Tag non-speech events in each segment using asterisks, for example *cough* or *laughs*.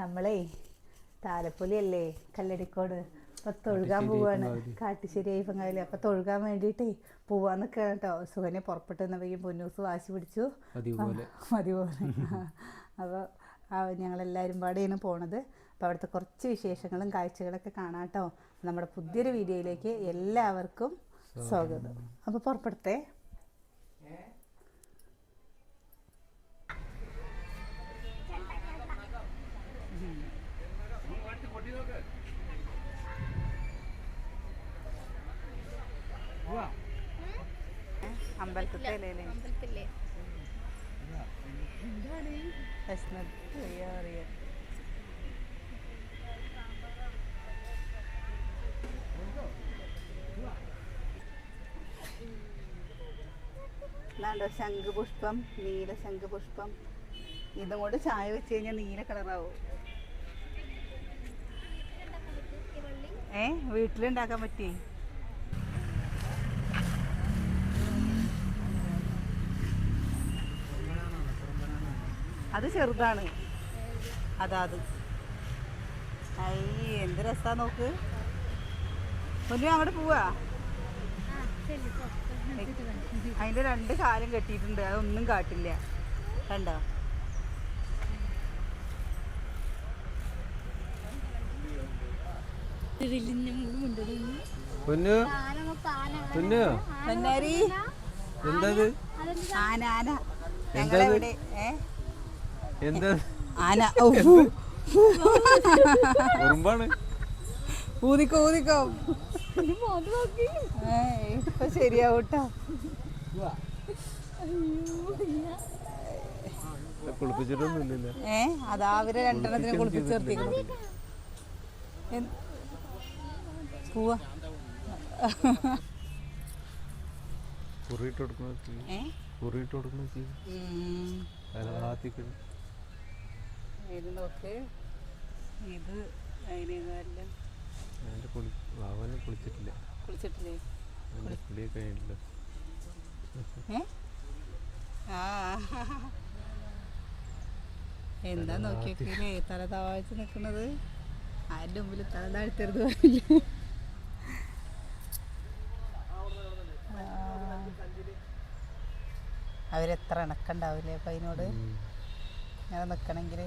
നമ്മളേ താലപ്പൊലിയല്ലേ കല്ലടിക്കോട്. അപ്പൊ തൊഴുകാൻ പോവാണ്. കാട്ടുശ്ശേരി അയ്യപ്പങ്കാവിൽ അപ്പൊ തൊഴുകാൻ വേണ്ടിയിട്ടേ പോവാൻ നിൽക്കണം കേട്ടോ സുഖനെ പുറപ്പെട്ടു നിന്നപ്പോഴേക്കും പൊന്നൂസ് വാശി പിടിച്ചു. അതുപോലെ. മതി പോലെ *laughs* അപ്പോൾ ഞങ്ങളെല്ലാവരും പാടെയാണ് പോണത്. അപ്പോൾ അവിടുത്തെ കുറച്ച് വിശേഷങ്ങളും കാഴ്ചകളൊക്കെ കാണാട്ടോ കേട്ടോ നമ്മുടെ പുതിയൊരു വീഡിയോയിലേക്ക് എല്ലാവർക്കും സ്വാഗതം. അപ്പോൾ പുറപ്പെടുത്തേ. അമ്പലത്തിലെ ശംഖുപുഷ്പം നീല ശംഖുപുഷ്പം. ഇതും കൊണ്ട് ചായ വെച്ച് കഴിഞ്ഞാൽ നീല കളറാവും. ഏ വീട്ടിലുണ്ടാക്കാൻ പറ്റി അത് ചെറുതാണ്. അതാ അത്. ഐ എന്ത് രസാ നോക്ക്. മുന്നു അങ്ങോട്ട് പോവാ. അതിന്റെ രണ്ട് കാലം കെട്ടിയിട്ടുണ്ട്. അതൊന്നും കാട്ടില്ല. കണ്ടോ? പൊന്നു. പൊന്നു. പൊന്നാരി. എന്തത്? ആന ആന. ഞങ്ങളെവിടെ എന്താ ആന. ഉറുമ്പാണ്. ഊതിക്കോ ഊതിക്കോ. ഇപ്പൊ ശരിയാവൂട്ടോ. കുളിപ്പിച്ചിട്ടൊന്നും ഇല്ലല്ലോ ഏ അതാ അവരെ രണ്ടെണ്ണത്തിന് കുളിപ്പിച്ചു നിർത്തിക്കണം അലാത്തിക്കണ് ഇത് നോക്ക്. കുളിച്ചിട്ടില്ല. കുളിച്ചിട്ടില്ലേ? കുളിയൊക്കെ കഴിഞ്ഞിട്ടില്ല. എന്താ നോക്കിയൊക്കെ തല താഴ്ച നിൽക്കുന്നത്. ആരുടെ മുമ്പിൽ തല താഴ്ത്തരുത് പറയില്ല ആ. അവരെത്ര ഇണക്കുണ്ടാവില്ലേ അപ്പം അതിനോട് ഇങ്ങനെ നിൽക്കണമെങ്കിൽ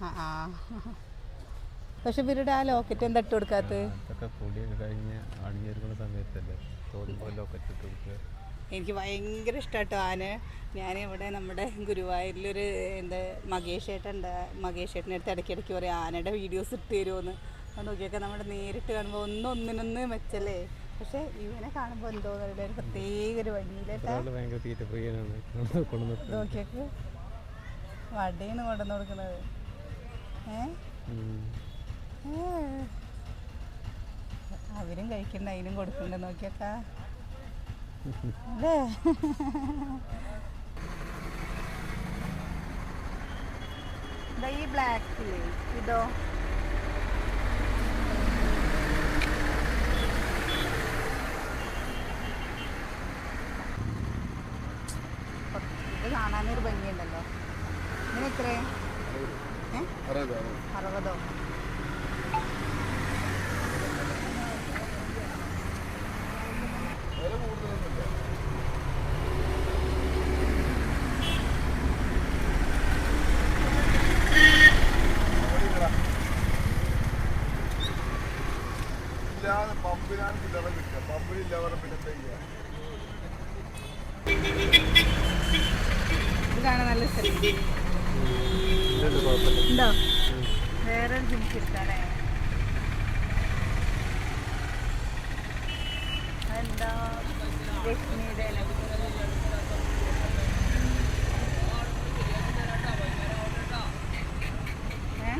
ആ ആ. പക്ഷെ ഇവരുടെ ആ ലോക്കറ്റ് എന്താ ഇട്ട് കൊടുക്കാത്തത്? ഇട്ട് എനിക്ക് ഭയങ്കര ഇഷ്ടമാട്ടോ ആന. ഞാൻ ഇവിടെ നമ്മുടെ ഗുരുവായൂരിലൊരു എന്താ മകേഷ് ചേട്ടൻ മകേഷ് ചേട്ടന്റെ അടുത്ത് ഇടയ്ക്കിടയ്ക്ക് പറയും ആനയുടെ വീഡിയോസ് ഇട്ട് തരുമെന്ന് അത് നോക്കിയൊക്കെ നമ്മൾ നേരിട്ട് കാണുമ്പോൾ ഒന്നും ഒന്നിനൊന്ന് മെച്ചല്ലേ പക്ഷെ ഇവനെ കാണുമ്പോൾ എന്തോ ഒരു പ്രത്യേക ഒരു കൊണ്ടുവന്നിട്ട് നോക്കിയൊക്കെ. വടിയാണ് കൊണ്ടുവന്ന് കൊടുക്കുന്നത്. ഏ? ഏ. അവരും കഴിക്കണ്ട അതിനും കൊടുക്കണ്ട നോക്കിയൊക്കെ. അല്ലേ? ഈ ബ്ലാക്കില്ലേ ഇത്? കാണാനൊരു ഭംഗിയുണ്ടല്ലോ ഇതിന് എത്രേ ഏ അറുപതോ ഇല്ലാതെ പമ്പിനാണ് ചില്ലറ കിട്ടുക പമ്പിലില്ലാതെ പിന്നെ എന്താ ചെയ്യുക ഇത് കാണാൻ നല്ല സ്ഥലം ഇല്ലല്ലോ കുഴപ്പമില്ല ഉണ്ടോ വേറെ ഇല. ഏ?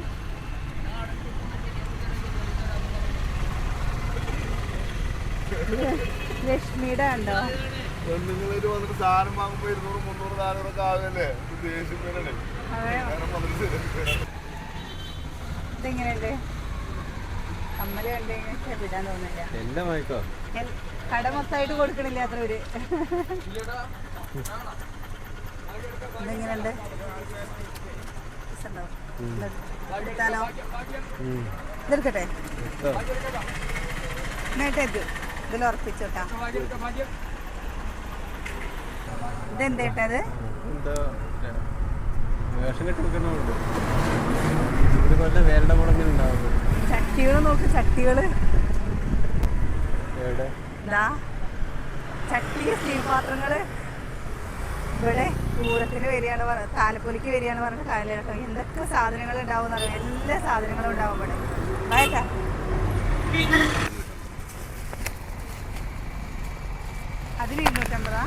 ലക്ഷ്മിയുടെ ഉണ്ടോ വന്നിട്ട് സാധനം വാങ്ങുമ്പോ ഇരുന്നൂറ് മുന്നൂറ് നാനൂറൊക്കെ ആകല്ലേ ദേഷ്യം ഞാൻ കട മൊത്തമായിട്ട് കൊടുക്കണില്ല അത്ര ഒരു ഇതെങ്ങനെയുണ്ട്? എടുത്താലോ? ഇതെടുക്കട്ടെ? നേട്ടേക്ക് ഇതിൽ ഉറപ്പിച്ചോട്ടാ ഇതെന്തേട്ടത് എന്താ വേഷം കെട്ടി വെക്കണമുണ്ട് ഒരു കൊല്ലം വേരുടെ മുളങ്ങനെ ഉണ്ടാവുന്നു. ചട്ടികൾ നോക്ക് ഇതാ ചട്ടി സ്റ്റീൽ പാത്രങ്ങൾ ഇവിടെ പൂരത്തിന് വരികയാണ് പറഞ്ഞ താലപ്പൊലിക്ക് വരികയാണ് പറഞ്ഞിട്ട് കാര്യം എന്തൊക്കെ സാധനങ്ങൾ ഉണ്ടാവും എന്നറിയാം എല്ലാ സാധനങ്ങളും ഉണ്ടാവും ഇവിടെ. ആയിട്ടാ അതിന് ഇരുന്നൂറ്റമ്പതാ?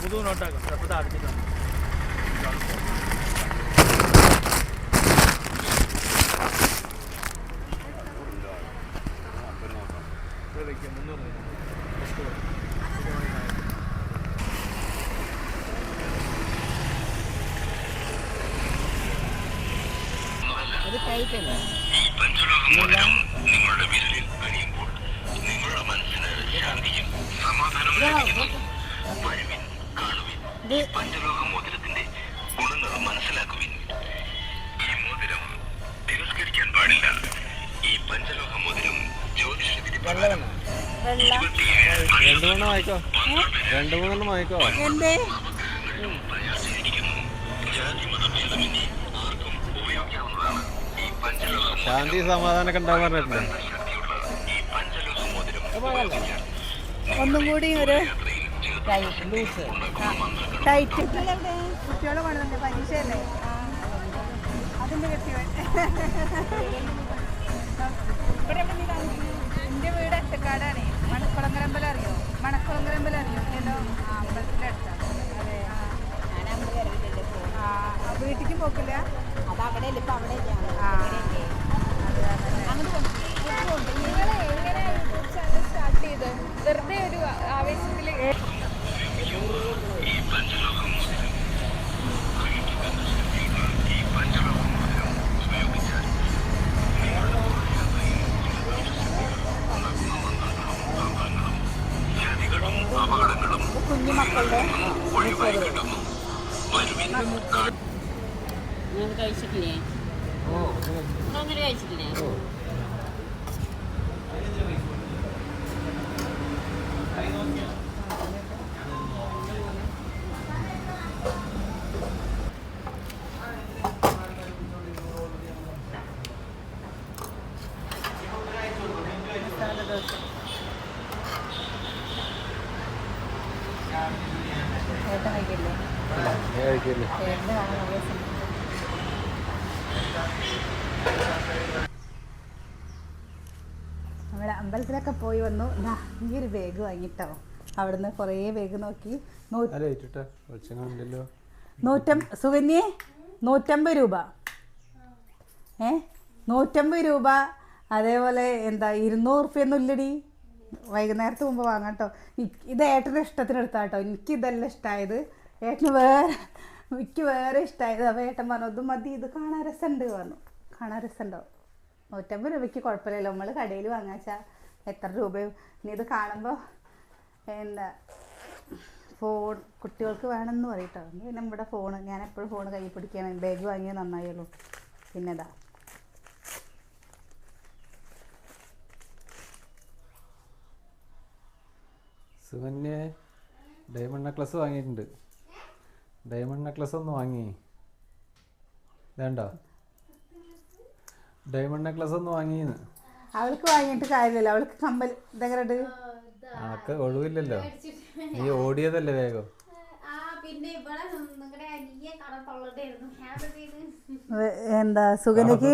புது நோட்டாக சத்தத்தை அடிச்சுக்கலாம் പുതു സമാധാനവും ലഭിക്കുന്നു. വരുവിൻ കാണുവിൻ പഞ്ചലോക പഞ്ചലോകമോതിരത്തിന്റെ ഗുണങ്ങൾ മനസ്സിലാക്കുവിൻ. ഈ മോതിരം തിരസ്കരിക്കാൻ പാടില്ല. ഈ പഞ്ചലോകമോതിരം ജ്യോതിഷ വിധി പ്രകാരം വെള്ള രണ്ടു മൂന്നെണ്ണം വായിക്കോ രണ്ടു മൂന്നെണ്ണം വായിക്കോ എന്തേ? പ്രയാസിച്ചിരിക്കുന്നു ജാതി മതഭേദമന്യേ ആർക്കും ഉപയോഗിക്കാവുന്നതാണ് ഈ പഞ്ചലോക ശാന്തി സമാധാനമൊക്കെ പറഞ്ഞിട്ടുണ്ട്. മോതിരം ഒന്നും കൂടി ഒരു ടൈറ്റ് കുട്ടികളെ കൊണ്ടുവന്നെ പരീക്ഷയല്ലേ അതിന്റെ കെട്ടിയവൻ ഇവിടെ വീട് ഒറ്റക്കാടാണ് മണക്കുളങ്കരമ്പല അറിയോ മണക്കുളങ്കരമ്പല അറിയോ ഏതോ ആ അമ്പലത്തിന്റെ അടുത്താണ് അതെ ആ വീട്ടിലേക്ക് പോക്കില്ല അത് അവിടെ ഇപ്പൊ അവിടെ ആ. അത് കാരണം സ്റ്റാർട്ട് അമ്പലത്തിലൊക്കെ പോയി വന്നു. ഈ ഒരു ബാഗ് വാങ്ങിട്ടോ. അവിടുന്ന് കുറേ വേഗം നോക്കി. നൂറ്റം സുകന്യേ നൂറ്റമ്പത് രൂപ. ഏ? നൂറ്റമ്പത് രൂപ. അതേപോലെ എന്താ ഇരുന്നൂറ് റുപ്യൊന്നും ഇല്ലടി. വൈകുന്നേരത്ത് മുമ്പ് വാങ്ങാട്ടോ. ഇത് ഏട്ടന്റെ ഇഷ്ടത്തിന് എടുത്താ കേട്ടോ എനിക്ക് ഇതല്ല ഇഷ്ടമായത് ഏട്ടന് വേറെ എനിക്ക് വേറെ ഇഷ്ടമായത് അപ്പോൾ ഏട്ടൻ പറഞ്ഞു ഇത് മതി ഇത് കാണാൻ രസമുണ്ട് പറഞ്ഞു. കാണാൻ രസമുണ്ടോ? നൂറ്റമ്പത് രൂപയ്ക്ക് കുഴപ്പമില്ലല്ലോ. നമ്മൾ കടയിൽ വാങ്ങാച്ചാൽ എത്ര രൂപയും? നീ ഇത് കാണുമ്പോൾ എന്താ ഫോൺ കുട്ടികൾക്ക് വേണമെന്ന് പറയട്ടോ. പിന്നെ നമ്മുടെ ഫോൺ ഞാൻ എപ്പോഴും ഫോൺ കൈ പിടിക്കുകയാണ്. ബാഗ് വാങ്ങിയാൽ നന്നായുള്ളൂ പിന്നെ ഇതാ. സുകന്യ ഡയമണ്ട് നെക്ലസ് വാങ്ങിയിട്ടുണ്ട്. ഡയമണ്ട് നെക്ലസ് ഒന്ന് വാങ്ങി. വേണ്ട ഡയമണ്ട് നെക്ലസ് ഒന്ന് വാങ്ങിന്ന്. അവൾക്ക് വാങ്ങിയിട്ട് കാര്യമില്ല അവൾക്ക് കമ്മൽ ഇതെങ്ങനെ ആക്ക് ഒഴിവില്ലല്ലോ നീ ഓടിയതല്ലേ വേഗം? എന്താ സുഗനയ്ക്ക്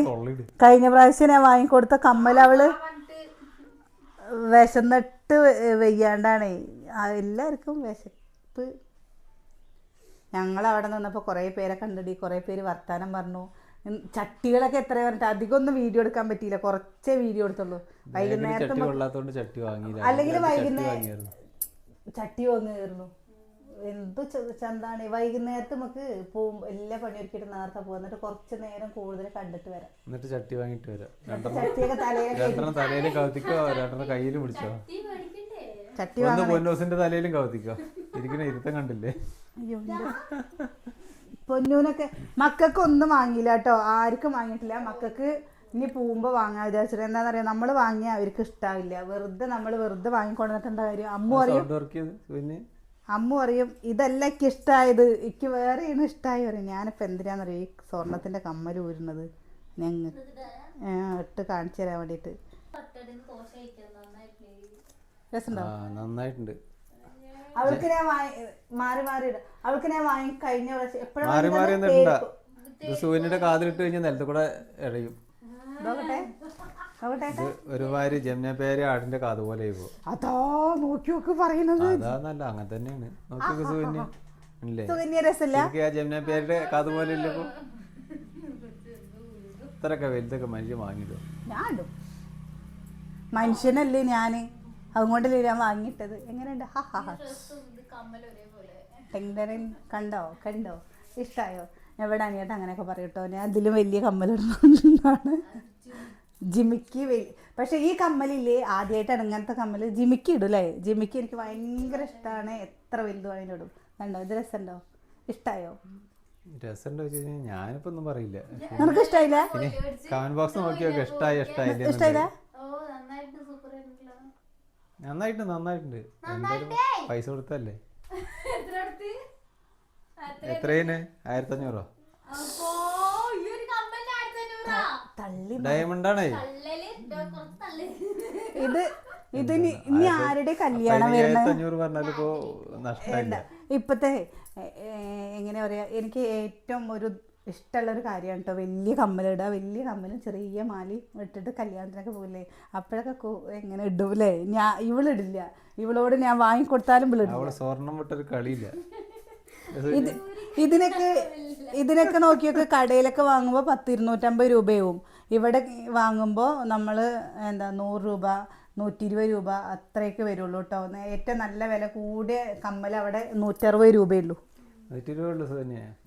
കഴിഞ്ഞ പ്രാവശ്യം ഞാൻ വാങ്ങിക്കൊടുത്ത കമ്മൽ അവൾ വിശന്നിട്ട് വെയ്യാണ്ടാണ്. ആ, എല്ലാവർക്കും വിശപ്പ്. ഞങ്ങൾ അവിടെ നിന്നപ്പോൾ കുറേ പേരെ കണ്ടിടി. കുറേ പേര് വർത്താനം പറഞ്ഞു. ചട്ടികളൊക്കെ എത്ര പറഞ്ഞിട്ട് അധികം ഒന്നും വീഡിയോ എടുക്കാൻ പറ്റിയില്ല. കുറച്ചേ വീഡിയോ എടുത്തുള്ളൂ. വൈകുന്നേരത്തെ അല്ലെങ്കിൽ ചട്ടി വൈകുന്നേരം വാങ്ങിയായിരുന്നു. ചട്ടി വാങ്ങുമായിരുന്നു എന്ത് ചന്താണ്? വൈകുന്നേരത്ത് നമുക്ക് പോകും എല്ലാ പണിയൊരുക്കിയിട്ട് നേരത്തെ പോകും. എന്നിട്ട് കുറച്ച് നേരം കൂടുതൽ കണ്ടിട്ട് വരാം. എന്നിട്ട് ചട്ടി വാങ്ങിട്ട് വരാം. ചട്ടിയൊക്കെ തലയിൽ കവത്തിക്കോ? രണ്ടെണ്ണം കയ്യിൽ പിടിച്ചോ? ചട്ടി പൊന്നോസിന്റെ തലയിലും കവത്തിക്കോ. ഇരിക്കണ ഇരുത്തം കണ്ടില്ലേ? അയ്യോ. പൊന്നൂനൊക്കെ മക്കൾക്ക് ഒന്നും വാങ്ങിയില്ല കേട്ടോ. ആർക്കും വാങ്ങിയിട്ടില്ല. മക്കൾക്ക് ഇനി പോകുമ്പോൾ വാങ്ങാൻ വിചാരിച്ചിട്ട് എന്താണെന്ന് അറിയാം നമ്മൾ വാങ്ങിയാൽ അവർക്ക് ഇഷ്ടാവില്ല. വെറുതെ നമ്മൾ വെറുതെ വാങ്ങിക്കൊണ്ടിട്ടുണ്ട കാര്യം? അമ്മ അറിയും അമ്മ പറയും പിന്നെ? അമ്മു അറിയും ഇതല്ല എനിക്ക് ഇഷ്ടമായത് എനിക്ക് വേറെയാണ് ഇഷ്ടമായി പറയും. ഞാനിപ്പോൾ എന്തിനാണെന്നറിയോ ഈ സ്വർണത്തിന്റെ കമ്മൽ ഊരുന്നത്. ഞങ്ങൾ ഇട്ട് കാണിച്ചു തരാൻ വേണ്ടിയിട്ട്. രസമുണ്ടോ നന്നായിട്ടുണ്ട്. അവൾക്ക് ഞാൻ മാറി മാറി ഇടാം. അവൾക്ക് ഞാൻ വാങ്ങി കഴിഞ്ഞ പ്രാവശ്യം എപ്പോഴും മാറി മാറി ഒന്നും ഇത് സൂര്യന്റെ കാതിലിട്ട് കഴിഞ്ഞാൽ നിലത്ത് കൂടെ ഇഴയും നോക്കട്ടെ. നോക്കട്ടെ ഇത് ഒരുമാതിരി ജമുന പേര് ആടിന്റെ കാത് പോലെ ആയിപ്പോ അതാ നോക്കി നോക്ക് പറയുന്നത്. അതാന്നല്ല അങ്ങനെ തന്നെയാണ്. നോക്കിയൊക്കെ സൂര്യന് ഇല്ലേ? സുകന്യ രസമില്ല. എനിക്ക് ആ കാത് പോലെ ഇല്ല ഇപ്പൊ ഇത്രയൊക്കെ വലുതൊക്കെ മനുഷ്യൻ വാങ്ങിയിടും. ഇടും. മനുഷ്യനല്ലേ ഞാൻ. അതുകൊണ്ടല്ലേ ഞാൻ വാങ്ങിയിട്ടത്? എങ്ങനെയുണ്ട്? ഹാ ഹാ ഹാ. ടെങ്ടറിൻ കണ്ടോ? കണ്ടോ? ഇഷ്ടായോ? എവിടെ അനിയേട്ട അങ്ങനെയൊക്കെ പറയട്ടോ ഞാൻ അതിലും വലിയ കമ്മലിടുന്നതാണ് ജിമിക്ക് പക്ഷേ പക്ഷെ ഈ കമ്മലില്ലേ ആദ്യമായിട്ടാണ് ഇങ്ങനത്തെ കമ്മൽ ജിമിക്ക് ഇടൂല്ലേ ജിമിക്ക് എനിക്ക് ഭയങ്കര ഇഷ്ടമാണ് എത്ര വലുതും വേണേലും ഇടും. കണ്ടോ? ഇത് രസമുണ്ടോ? ഇഷ്ടായോ? രസമുണ്ടോ വെച്ച് കഴിഞ്ഞാൽ ഞാനിപ്പോ ഒന്നും പറയില്ല. നിനക്ക് ഇഷ്ടായില്ല? കമന്റ് ബോക്സ് നോക്കിയൊക്കെ നന്നായിട്ടുണ്ട് നന്നായിട്ടുണ്ട്. എന്തായാലും പൈസ കൊടുത്തല്ലേ എത്ര അടുത്ത് എത്രയാണ് ആയിരത്തി അഞ്ഞൂറോ ഡയമണ്ടാണേ. ഇത് ഇതോ ഇനി ആരുടെ കല്യാണം നഷ്ടമില്ല. ഇപ്പത്തെ എങ്ങനെ പറയാ? എനിക്ക് ഏറ്റവും ഒരു ഇഷ്ടമുള്ള ഒരു കാര്യമാണ് കേട്ടോ. വലിയ കമ്മലിടുക വലിയ കമ്മലും ചെറിയ മാലയും ഇട്ടിട്ട് കല്യാണത്തിനൊക്കെ പോകില്ലേ അപ്പോഴൊക്കെ എങ്ങനെ ഇടും അല്ലേ ഞാൻ ഇവളിടില്ല. ഇവളോട് ഞാൻ വാങ്ങിക്കൊടുത്താലും സ്വർണം വിട്ടൊരു കളിയില്ല. ഇത് ഇതിനൊക്കെ ഇതിനൊക്കെ നോക്കിയൊക്കെ കടയിലൊക്കെ വാങ്ങുമ്പോൾ പത്ത് ഇരുന്നൂറ്റമ്പത് രൂപയാവും. ഇവിടെ വാങ്ങുമ്പോൾ നമ്മൾ എന്താ നൂറ് രൂപ നൂറ്റി ഇരുപത് രൂപ അത്രയൊക്കെ വരുള്ളൂ കേട്ടോ. ഏറ്റവും നല്ല വില കൂടിയ കമ്മൽ അവിടെ നൂറ്ററുപത് രൂപയുള്ളൂ നൂറ്റി രൂപയുള്ളൂ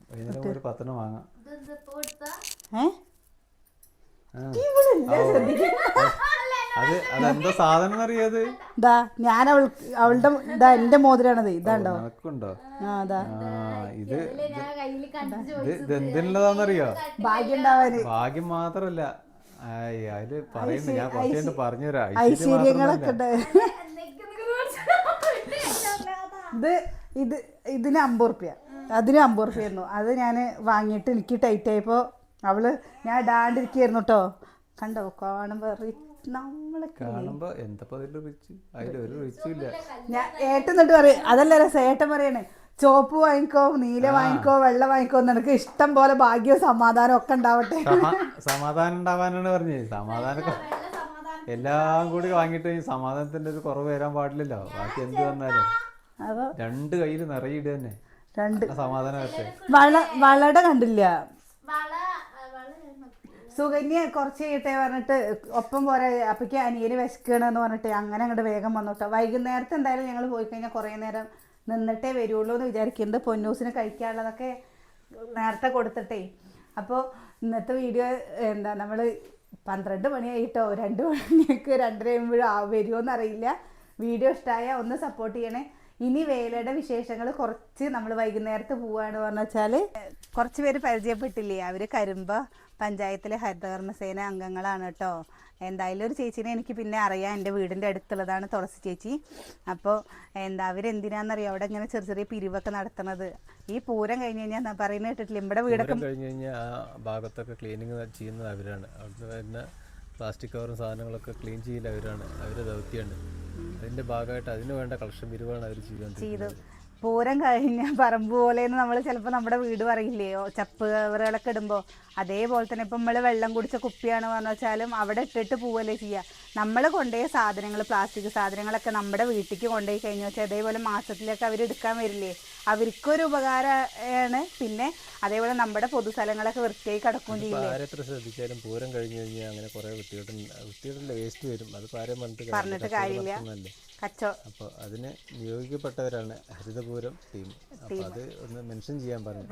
ഒരു പത്തെണ്ണം വാങ്ങാം. അത് അതെന്താ സാധനം അറിയാത്? ഇതാ ഞാൻ അവൾ അവളുടെ ഇതാ എന്റെ മോതിരാണത്. ഇതാണ്ടോ? നിനക്കുണ്ടോ? ആ അതാ ഇത് ഞാൻ കയ്യിൽ കണ്ടിട്ട് ഇത് ഇത് എന്തിനുള്ളതാന്നറിയോ ഭാഗ്യം ഉണ്ടാവാന് ഭാഗ്യം മാത്രല്ല അതിൽ പറയുന്നു. ഞാൻ *laughs* കുറച്ച് പറഞ്ഞുതരാം. ഐശ്വര്യങ്ങളൊക്കെ ഉണ്ട് ഇത് ഇത് ഇതിന് അമ്പത് റുപ്യ അതിന് അമ്പത് റുപ്യ ആയിരുന്നു അത് ഞാൻ വാങ്ങിയിട്ട് എനിക്ക് ടൈറ്റ് ആയപ്പോൾ അവൾ ഞാൻ ഇടാണ്ടിരിക്കുകയായിരുന്നു കേട്ടോ കണ്ടോ കാണുമ്പോൾ കാണുമ്പോ അതിൽ റിച്ച് അതിലൊരു റിച്ചും ഇല്ല. ഞാൻ ഏട്ടൻ എന്നിട്ട് പറയും അതല്ല രസം ഏട്ടൻ പറയണേ ചോപ്പ് വാങ്ങിക്കോ നീല വാങ്ങിക്കോ വെള്ള വാങ്ങിക്കോ നിനക്ക് ഇഷ്ടം പോലെ ഭാഗ്യവും സമാധാനം ഒക്കെ ഉണ്ടാവട്ടെ. സമാധാനം ഉണ്ടാവാനാണ് പറഞ്ഞേ. സമാധാനം എല്ലാം കൂടി വാങ്ങിട്ട് ഈ സമാധാനത്തിന്റെ ഒരു കുറവ് വരാൻ പാടില്ലല്ലോ. ബാക്കി എന്ത് വന്നാലും. രണ്ട് കയ്യിൽ നിറയിടുക തന്നെ. രണ്ട്. വള വളട കണ്ടില്ല. വള വള സുകന്യ കുറച്ച് ചെയ്യട്ടെ പറഞ്ഞിട്ട് ഒപ്പം പോരാ അപ്പക്ക് അനിയന് വിശക്കണെന്ന് പറഞ്ഞിട്ട് അങ്ങനെ അങ്ങോട്ട് വേഗം വന്നോട്ടോ. വൈകുന്നേരത്തെ എന്തായാലും ഞങ്ങൾ പോയി കഴിഞ്ഞാൽ കുറേ നേരം നിന്നിട്ടേ വരുള്ളൂ എന്ന് വിചാരിക്കുന്നത് പൊന്നൂസിന് കഴിക്കാനുള്ളതൊക്കെ നേരത്തെ കൊടുത്തിട്ടേ. അപ്പോൾ ഇന്നത്തെ വീഡിയോ എന്താ നമ്മൾ പന്ത്രണ്ട് മണിയായിട്ടോ രണ്ട് മണിക്ക് രണ്ടര ആകുമ്പോഴും വരുമോ അറിയില്ല. വീഡിയോ ഇഷ്ടമായ ഒന്ന് സപ്പോർട്ട് ചെയ്യണേ. ഇനി വേലയുടെ വിശേഷങ്ങൾ കുറച്ച് നമ്മൾ വൈകുന്നേരത്ത് പോവാണ് പറഞ്ഞു വെച്ചാൽ കുറച്ച് പേര് പരിചയപ്പെട്ടില്ലേ? അവർ കരുമ്പ പഞ്ചായത്തിലെ ഹരിതകർമ്മസേന അംഗങ്ങളാണ് കേട്ടോ. എന്തായാലും ഒരു ചേച്ചീനെ എനിക്ക് പിന്നെ അറിയാം. എന്റെ വീടിന്റെ അടുത്തുള്ളതാണ് തുളസി ചേച്ചി. അപ്പോൾ എന്താ അവരെന്തിനാണെന്നറിയാം അവിടെ ഇങ്ങനെ ചെറിയ ചെറിയ പിരിവൊക്കെ നടത്തുന്നത്. ഈ പൂരം കഴിഞ്ഞ് കഴിഞ്ഞാൽ പറയുന്നത് കേട്ടിട്ടില്ല? ഇവിടെ വീടൊക്കെ കഴിഞ്ഞ് കഴിഞ്ഞാൽ ആ ഭാഗത്തൊക്കെ ക്ലീനിങ് ചെയ്യുന്നത് അവരാണ്. അവിടുന്ന് വരുന്ന പ്ലാസ്റ്റിക് കവറും സാധനങ്ങളൊക്കെ ക്ലീൻ ചെയ്യില്ല അവരാണ്. അവരുടെ ദൗത്യമാണ്. അതിന്റെ ഭാഗമായിട്ട് അതിന് വേണ്ട കളക്ഷൻ വരുവാണ് അവർ ചെയ്തു. ചെയ്തുകൊണ്ടിരിക്കുന്നത് പൂരം കഴിഞ്ഞ *laughs* പറമ്പ് പോലെയെന്ന് നമ്മൾ ചിലപ്പോൾ നമ്മുടെ വീട് പറയില്ലേ? ഓ, ചപ്പ് കവറുകളൊക്കെ ഇടുമ്പോൾ അതേപോലെ തന്നെ ഇപ്പം നമ്മൾ വെള്ളം കുടിച്ച കുപ്പിയാണ് പറഞ്ഞു വെച്ചാലും അവിടെ ഇട്ടിട്ട് പോവല്ലേ ചെയ്യുക നമ്മൾ കൊണ്ടുപോയ സാധനങ്ങൾ പ്ലാസ്റ്റിക് സാധനങ്ങളൊക്കെ നമ്മുടെ വീട്ടിലേക്ക് കൊണ്ടുപോയി കഴിഞ്ഞു വെച്ചാൽ അതേപോലെ മാസത്തിലൊക്കെ അവർ എടുക്കാൻ വരില്ലേ? അവർക്കൊരു ഉപകാരമാണ്. പിന്നെ അതേപോലെ നമ്മുടെ പൊതുസ്ഥലങ്ങളൊക്കെ വൃത്തിയായി കിടക്കുകയും ചെയ്യില്ലേ? ആരെത്ര ശ്രദ്ധിച്ചാലും പൂരം കഴിഞ്ഞു കഴിഞ്ഞാൽ അങ്ങനെ കുറേ വൃത്തികെട്ട് വൃത്തികെട്ടില്ല വേസ്റ്റ് വരും. അത് പറഞ്ഞിട്ട് കാര്യമില്ല. കച്ചോ അപ്പോൾ അതിന് നിയോഗിക്കപ്പെട്ടവരാണ് ഹരിതപൂരം ടീം. അപ്പോൾ അത് ഒന്ന് മെൻഷൻ ചെയ്യാൻ പറഞ്ഞു.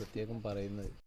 പ്രത്യേകം പറയുന്നത്.